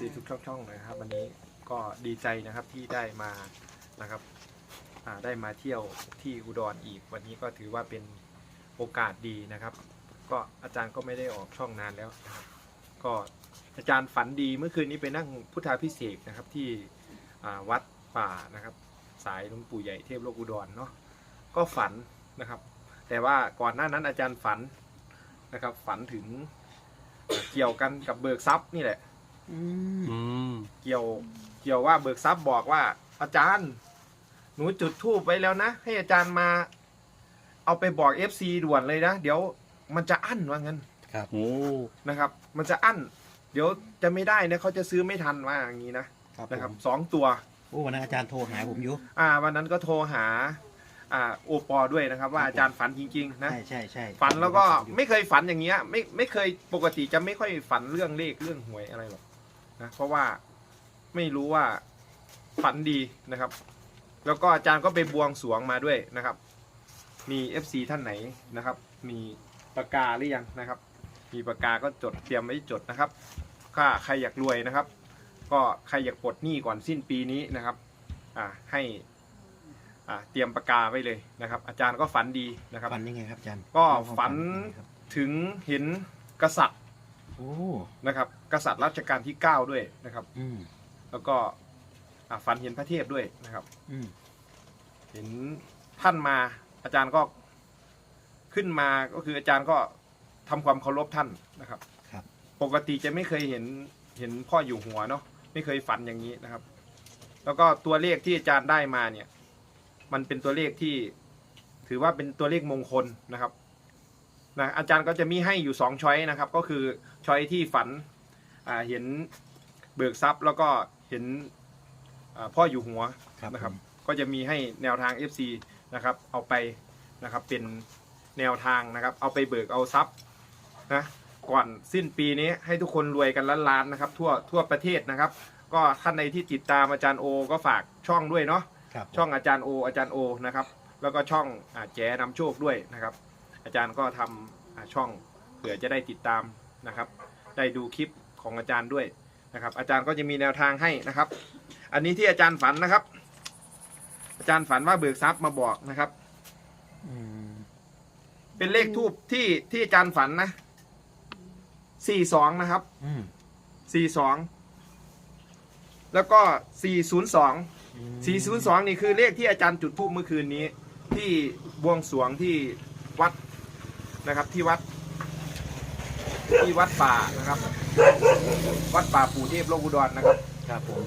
ซีทุกช่องๆเลยนะครับ วันนี้ก็ดีใจนะครับที่ได้มานะครับได้มาเที่ยวที่อุดรอีก วันนี้ก็ถือว่าเป็นโอกาสดีนะครับ ก็อาจารย์ก็ไม่ได้ออกช่องนานแล้วนะครับก็อาจารย์ฝันดีเมื่อคืนนี้ไปนั่งพุทธาพิเศษนะครับที่วัดป่านะครับ สายหลวงปู่ใหญ่เทพโลกอุดรเนาะก็ฝันนะครับ แต่ว่าก่อนหน้านั้นอาจารย์ฝันนะครับ ฝันถึงเอ่อเกี่ยวกันกับเบิกทรัพย์นี่แหละ อืมอืม เกี่ยวเกี่ยวว่าเบิกทรัพย์บอกว่า อาจารย์ หนูจุดทูบไว้แล้วนะ ให้อาจารย์มา เอาไปบอก FC ด่วนเลยนะ เดี๋ยวมันจะอั้นว่างั้นครับโอ้ นะครับ มันจะอั้น เดี๋ยวจะไม่ได้นะเขาจะซื้อไม่ทันว่าอย่างนี้นะครับนะครับผมสองตัว โอ้วันนั้นอาจารย์โทรหาผมอยู่ อ่า วันนั้นก็โทรหา อ่าโอปอด้วยนะครับ ว่าครับผมอาจารย์ฝันจริงๆนะ ใช่ใช่ใช่ฝันแล้วก็อยู่ไม่เคยฝันอย่างเงี้ย ไม่ไม่เคยปกติจะไม่ค่อยฝันเรื่องเลขเรื่องหวยอะไรหรอก นะเพราะว่าไม่รู้ว่าฝันดีนะครับ แล้วก็อาจารย์ก็ไปบวงสรวงมาด้วยนะครับ มี FC ท่านไหนนะครับ มีปากกาหรือยังนะครับ มีปากกาก็จดเตรียมไว้จดนะครับถ้าใครอยากรวยนะครับ ก็ใครอยากปลดหนี้ก่อนสิ้นปีนี้นะครับอ่าให้อ่าเตรียมปากกาไว้เลยนะครับ อาจารย์ก็ฝันดีนะครับ ฝันยังไงครับอาจารย์ก็เล่าความฝันยังไงครับถึงเห็นกษัตริย์ โอ้นะครับ กษัตริย์รัชกาลที่ 9 ด้วยนะครับ อืมแล้วก็อ่าฝันเห็นพระเทพด้วยนะครับ อืมเห็นท่านมาอาจารย์ก็ขึ้นมาก็คืออาจารย์ก็ทำความเคารพท่านนะครับ ครับ ปกติจะไม่เคยเห็นเห็นพ่ออยู่หัวเนาะไม่เคยฝันอย่างนี้นะครับ แล้วก็ตัวเลขที่อาจารย์ได้มาเนี่ย มันเป็นตัวเลขที่ถือว่าเป็นตัวเลขมงคลนะครับ นะอาจารย์ก็จะมีให้อยู่สองช้อยนะครับ ก็คือช้อยที่ฝันอ่าเห็นเบิกทรัพย์ แล้วก็เห็นอ่าพ่ออยู่หัวครับนะครับผมก็จะมีให้แนวทาง FC นะครับ เอาไปนะครับเป็นแนวทางนะครับ เอาไปเบิกเอาทรัพย์นะก่อนสิ้นปีนี้ให้ทุกคนรวยกันล้านๆนะครับ ทั่วทั่วประเทศนะครับ ก็ท่านใดที่ติดตามอาจารย์โอ ก็ฝากช่องด้วยเนาะครับช่องอาจารย์โออาจารย์โอนะครับ แล้วก็ช่องอาแจนำโชคด้วยนะครับ อาจารย์ก็ทำอ่าช่องเผื่อจะได้ติดตามนะครับ ได้ดูคลิปของอาจารย์ด้วยนะครับ อาจารย์ก็จะมีแนวทางให้นะครับ อันนี้ที่อาจารย์ฝันนะครับ อาจารย์ฝันว่าเบิกทรัพย์มาบอกนะครับ อืมเป็นเลขทูบที่ที่อาจารย์ฝันนะสี่สองนะครับอืมสี่สองแล้วก็สี่ศูนย์สองอืมสี่ศูนย์สองนี่คือเลขที่อาจารย์จุดทูบเมื่อคืนนี้ ที่บวงสรวงที่วัด นะครับ ที่วัด ที่วัดป่านะครับ วัดป่าปู่เทพโลกอุดรนะครับ ครับผม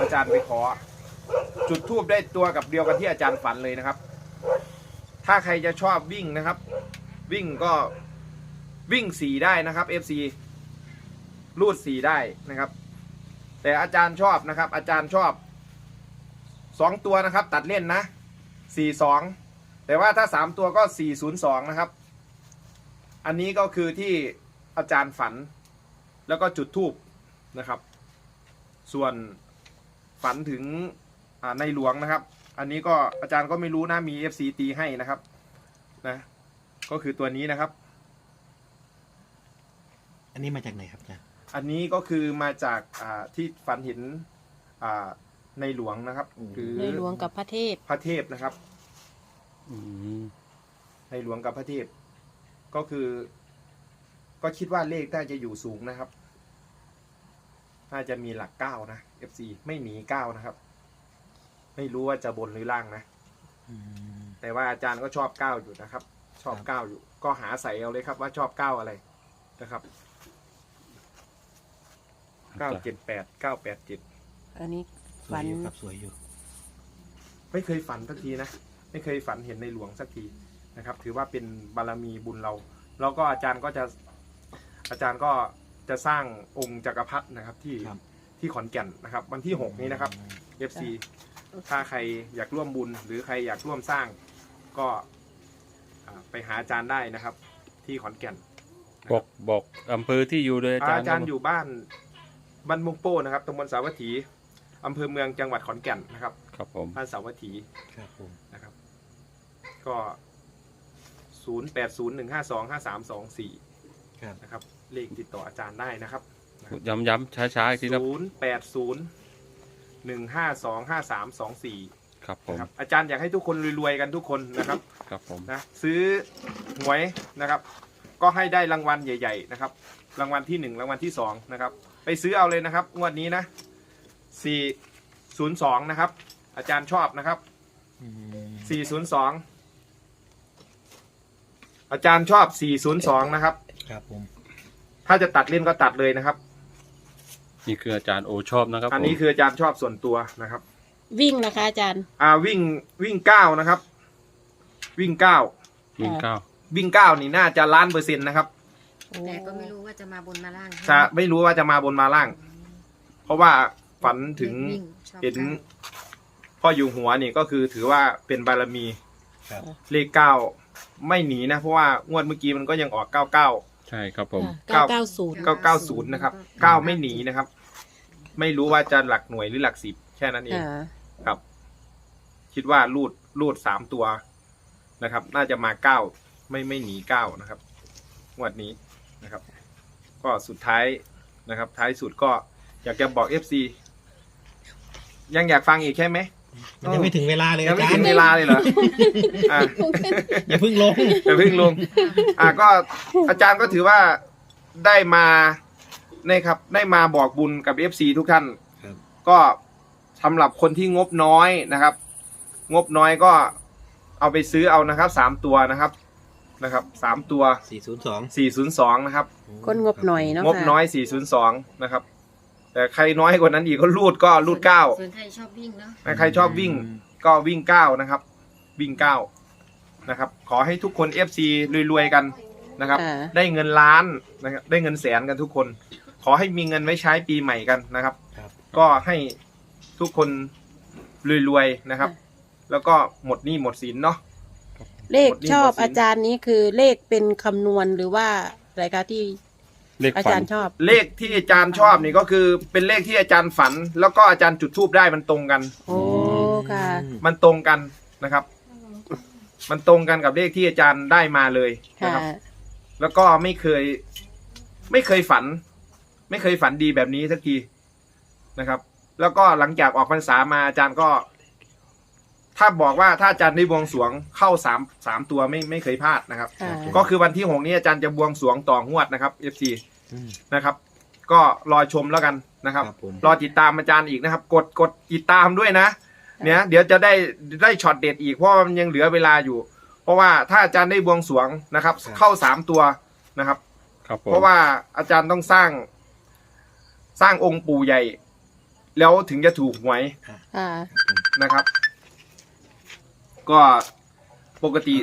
อาจารย์ไปขอ จุดทูบได้ตัวกับเดียวกันที่อาจารย์ฝันเลยนะครับ ถ้าใครจะชอบวิ่งนะครับ วิ่งก็วิ่งสีได้นะครับ FC รูดสีได้นะครับ แต่อาจารย์ชอบนะครับ อาจารย์ชอบสองตัวนะครับ ตัดเล่นนะสี่สองแต่ว่าถ้าสามตัวก็สี่ศูนย์สองนะครับ อันนี้ก็คือที่อาจารย์ฝัน แล้วก็จุดทูบนะครับ ส่วนฝันถึงอ่าในหลวงนะครับ อันนี้ก็อาจารย์ก็ไม่รู้นะมี FC ตีให้นะครับนะก็คือตัวนี้นะครับ อันนี้มาจากไหนครับอาจารย์อันนี้ก็คือมาจากอ่าที่ฝันเห็นอ่าในหลวงนะครับหรือในหลวงกับพระเทพพระเทพนะครับอืมในหลวงกับพระเทพ ก็คือ ก็คิดว่าเลขน่าจะอยู่สูงนะครับ น่าจะมีหลักเก้านะ FC ไม่หนีเก้านะครับ ไม่รู้ว่าจะบนหรือล่างนะ อืม แต่ว่าอาจารย์ก็ชอบเก้าอยู่นะครับ ชอบครับ เก้าอยู่ ก็หาใส่เอาเลยครับว่าชอบเก้าอะไรนะครับเก้าเจ็ดแปดเก้าแปดเจ็ดอันนี้สวฝัยนอยู่ครับสวยอยู่ ไม่เคยฝันสักทีนะ ไม่เคยฝันเห็นในหลวงสักที นะครับ ถือว่าเป็นบารมีบุญเรา แล้วก็อาจารย์ก็จะอาจารย์ก็จะสร้างองค์จักรพรรดินะครับที่ครับที่ขอนแก่นนะครับ วันที่หกนี้นะครับ FC ถ้าใครอยากร่วมบุญ หรือใครอยากร่วมสร้างก็อ่าไปหาอาจารย์ได้นะครับ ที่ขอนแก่น บอกบอกอำเภอที่อยู่เลยอาจารย์อาจารย์อยู่บ้านบ้านมุงโป้นะครับตำบลสาวัตถีอำเภอเมืองจังหวัดขอนแก่นนะครับครับผม บ้านสาวัตถีครับผม นะครับ ก็ ศูนย์แปดศูนย์หนึ่งห้าสองห้าสามสองสี่ครับนะครับเลขติดต่ออาจารย์ได้นะครับคย้ำย้ำช้าช้าๆอีกทีครับศูนย์แปดศูนย์หนึ่งห้าสองห้าสามสองสี่ครับผม นะครับอาจารย์อยากให้ทุกคนรวยๆกันทุกคนนะครับ ครับผม นะซื้อหวยนะครับ ก็ให้ได้รางวัลใหญ่ ๆ นะครับ รางวัลที่หนึ่งรางวัลที่สองนะครับ ไปซื้อเอาเลยนะครับงวดนี้นะสี่ศูนย์สองนะครับ อาจารย์ชอบนะครับอืมสี่ศูนย์สอง อาจารย์ชอบสี่ศูนย์สองนะครับ ครับผม ถ้าจะตัดเล่นก็ตัดเลยนะครับ นี่คืออาจารย์โอชอบนะครับอันผมนี้คืออาจารย์ชอบส่วนตัวนะครับ วิ่งนะคะอาจารย์ อ่าวิ่งวิ่งเก้านะครับ วิ่งเก้าวิ่งเก้าวิ่งเก้านี่น่าจะล้านเปอร์เซ็นต์นะครับแต่ก็ไม่รู้ว่าจะมาบนมาล่างจะไม่รู้ว่าจะมาบนมาล่าง เพราะว่าฝันถึงวิ่ชอบเห็นก้าพ่ออยู่หัวนี่ก็คือถือว่าเป็นบารมีครับ เลขเก้า ไม่หนีนะ เพราะว่างวดเมื่อกี้มันก็ยังออกเก้าเก้าใช่ครับผม เก้าเก้าศูนย์เก้าเก้าศูนย์นะครับเก้าไม่หนีนะครับ ไม่รู้ว่าจะหลักหน่วยหรือหลักสิบแค่นั้นเองอ่าครับ คิดว่ารูดรูดสามตัวนะครับ น่าจะมาเก้าไม่ไม่หนีเก้านะครับงวดนี้นะครับ ก็สุดท้ายนะครับ ท้ายสุดก็อยากจะบอกเอฟซียังอยากฟังอีกใช่ไหม มันยังไม่ถึงเวลาเลยยังอาไม่จารถึงย์เวลาเลยเหรออะ อย่าเพิ่งลง อย่าเพิ่งลง อะก็อาจารย์ก็ถือว่าได้มาเนี่ยครับ ได้มาบอกบุญกับเอฟซีทุกท่าน ครับ ก็สำหรับคนที่งบน้อยนะครับ งบน้อยก็เอาไปซื้อเอานะครับสามตัวนะครับนะครับสามตัว402สี่ศูนย์สองนะครับ คนงบหน่อยเนาะงบน้อยสี่ศูนย์สองนะครับ แต่ใครน้อยกว่านั้นอีกก็รูดก็รูดเก้าส่วนใครชอบวิ่งเนาะใครชอบวิ่งก็วิ่งเก้านะครับ วิ่งเก้านะครับ ขอให้ทุกคน FC รวยๆกันนะครับอ่าได้เงินล้านนะครับได้เงินแสนกันทุกคน ขอให้มีเงินไว้ใช้ปีใหม่กันนะครับครับก็ให้ทุกคนรวยๆนะครับ แล้วก็หมดหนี้หมดสินเนาะเลขหมดหนี้ชอบหมดสินอาจารย์นี้คือเลขเป็นคำนวณหรือว่าอะไรคะที่ เลขอาฝัจานรย์ชอบ เลขที่อาจารย์ชอบนี่ก็คือเป็นเลขที่อาจารย์ฝัน แล้วก็อาจารย์จุดทูบได้มันตรงกัน โอ้ ค่ะ มันตรงกันนะครับ มันตรงกันกับเลขที่อาจารย์ได้มาเลยนะค่ะ ครับ แล้วก็ไม่เคย ไม่เคยฝัน ไม่เคยฝันดีแบบนี้สักทีนะครับ แล้วก็หลังจากออกพรรษามาอาจารย์ก็ ถ้าบอกว่าถ้าอาจารย์ได้บวงสรวงเข้าสามสามตัวไม่ไม่เคยพลาดนะครับ ค่ะ ก็คือวันที่หกนี้อาจารย์จะบวงสรวงต่องวดนะครับ FC อืม นะครับ ก็รอชมแล้วกันนะครับ ครับผม รอติดตามอาจารย์อีกนะครับ กดกดติดตามด้วยนะ เนี่ย เดี๋ยวจะได้ได้ช็อตเด็ดอีกเพราะว่ามันยังเหลือเวลาอยู่ เพราะว่าถ้าอาจารย์ได้บวงสรวงนะครับเข้าสามตัวนะครับ ครับผมเพราะว่าอาจารย์ต้องสร้าง สร้างองค์ปู่ใหญ่ แล้วถึงจะถูกหวยค่ะ นะครับ ก็ปกติ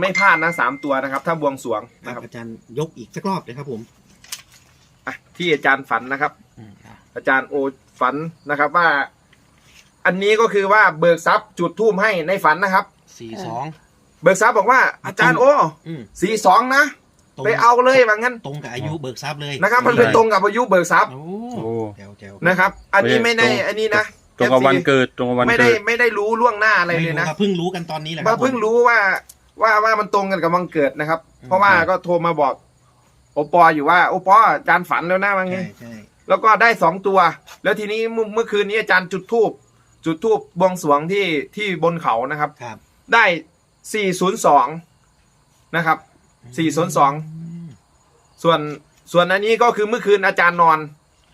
ไม่พลาดนะสามตัวนะครับ ถ้าบวงสรวงคนะรับครับอาจารย์ยกอีกสักรอบเลยครับผมอะที่อาจารย์ฝันนะครับอืมอะอาจารย์โอฝันนะครับว่า อันนี้ก็คือว่าเบิกทรัพย์จุดทูมให้ในฝันนะครับ42เบิกทรัพย์บอกว่าอาจารย์โออืมสี่สองนะตรงไปเอาเลยว่างั้นตรงกับอายุเบิกทรัพย์เลยนะครับ มันเป็นตรงกับอายุเบิกทรัพย์โอ้โอ้ แจ๋วแจ๋วนะครับ อันนี้ไม่ได้อันนี้นะ ตรงกับ FC วันเกิดตรงกับวันไม่เกิได้ดไม่ได้รู้ล่วงหน้าอะไรเลยนะม่รู้ครับเพิ่งรู้กันตอนนี้แหละครัมาบเพิ่งผม รู้ว่าว่าว่ามันตรงกันกับวันเกิดนะครับ อืม เพราะว่าก็โทรมาบอก โอปออยู่ว่าโอปออาจารย์ฝันแล้วนะว่าไงใช่ใช่แล้วก็ได้สองตัว แล้วทีนี้เมื่อเมื่อคืนนี้อาจารย์จุดทูบจุดทูบบวงสรวงที่ที่บนเขานะครับ ครับได้402นะครับ 402 ม ส่วนส่วนอันนี้ก็คือเมื่อคืนอาจารย์นอน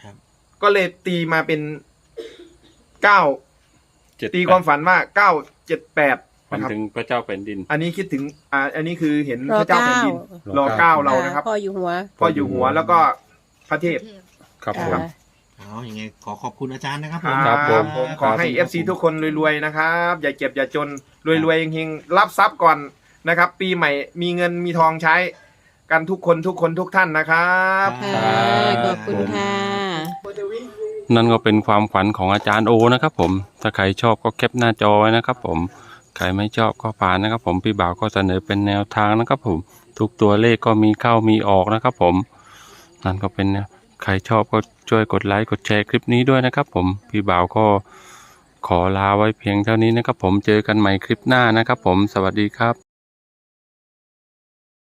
ครับ ก็เลยตีมาเป็น 9เจ็ดตีความฝันว่า978ฝันนะครับ ถึงพระเจ้าแผ่นดิน อันนี้คิดถึงอ่าอันนี้คือเห็นรอพระเจ้าแผ่นเก้าดินรรออเก้า เก้าเรานะครับ พ่ออยู่หัวพ่ออยู่หัวแล้วก็พระเทพเทพครับผม อ่า เอาอย่างไงขอขอบคุณอาจารย์นะครับคผมรับผมผมขอให้ ครับ FC ทุกคนรวยๆนะครับ อย่าเจ็บอย่าจนรวยๆเฮงๆรับทรัพย์ก่อนนะครับ ปีใหม่มีเงินมีทองใช้ กันทุกคนทุกคนทุกท่านนะครับค่ะขอบคุณค่ะ นั่นก็เป็นความฝันของอาจารย์โอนะครับผม ถ้าใครชอบก็แคปหน้าจอไว้นะครับผม ใครไม่ชอบก็ผ่านนะครับผม พี่บ่าวก็เสนอเป็นแนวทางนะครับผม ทุกตัวเลขก็มีเข้ามีออกนะครับผม นั่นก็เป็นนวใครชอบก็ช่วยกดไลค์กดแชร์คลิปนี้ด้วยนะครับผม พี่บ่าวก็ขอลาไว้เพียงเท่านี้นะครับผม เจอกันใหม่คลิปหน้านะครับผม สวัสดีครับ